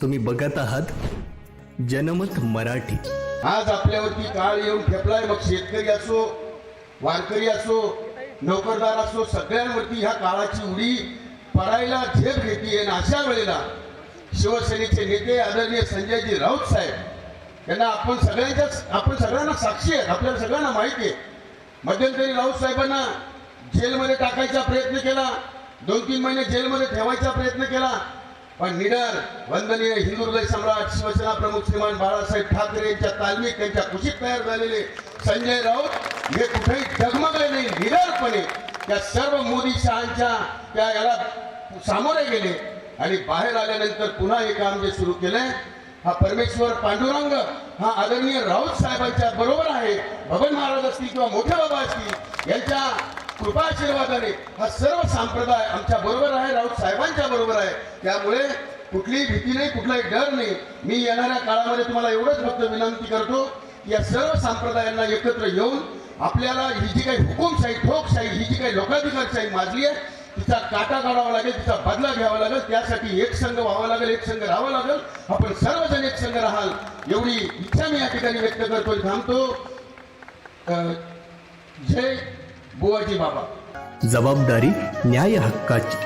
तुम्ही बघत आहात जनमत मराठी. आज आपल्यावरती काळ येऊन ठेपलाय. मग शेतकरी असो वारकरी असो नोकरदार असो सगळ्यांवरती ह्या काळाची उडी पडायला झेप घेते आणि अशा वेळेला शिवसेनेचे नेते आदरणीय संजयजी राऊत साहेब यांना आपण सगळ्यांच्याच आपण सगळ्यांना साक्षी आहेत. आपल्याला सगळ्यांना माहिती आहे. मध्यंतरी राऊत साहेबांना जेलमध्ये टाकायचा प्रयत्न केला. दोन तीन महिने जेलमध्ये ठेवायचा प्रयत्न केला. पण निडर वंदनीय हिंदुर्ग सम्राट शिवसेना प्रमुख श्रीमान बाळासाहेब ठाकरे यांच्या तालमीत त्यांच्या कुशीत तयार झालेले संजय राऊत हे कुठेही डगमगले नाही निडरपणे. त्या सर्व मोदी शहांच्या त्या याला सामोरे गेले आणि बाहेर आल्यानंतर पुन्हा हे काम जे सुरू केलंय हा परमेश्वर पांडुरंग हा आदरणीय राऊत साहेबांच्या बरोबर आहे. भगवान महाराज असतील किंवा मोठे बाबा असतील यांच्या कृपाशीर्वादाने हा सर्व संप्रदाय आमच्या बरोबर आहे राऊत साहेब माझ्या बरोबर आहे. त्यामुळे कुठलीही भीती नाही कुठलाही डर नाही. मी येणाऱ्या काळामध्ये तुम्हाला एवढंच फक्त विनंती करतो या सर्व संप्रदायांना एकत्र येऊन आपल्याला ही जी काही हुकुमशाही ठोकशाही ही जी काही लोकाधिकारशाही माजली आहे तिचा काटा काढावा लागेल तिचा बदला घ्यावा लागेल त्यासाठी एक संघ व्हावा लागेल एक संघ राहावा लागेल. आपण सर्वजण एक संघ राहाल एवढी इच्छा मी या ठिकाणी व्यक्त करतो थांबतो. जय बुवाजी बाबा. जबाबदारी न्याय हक्काची.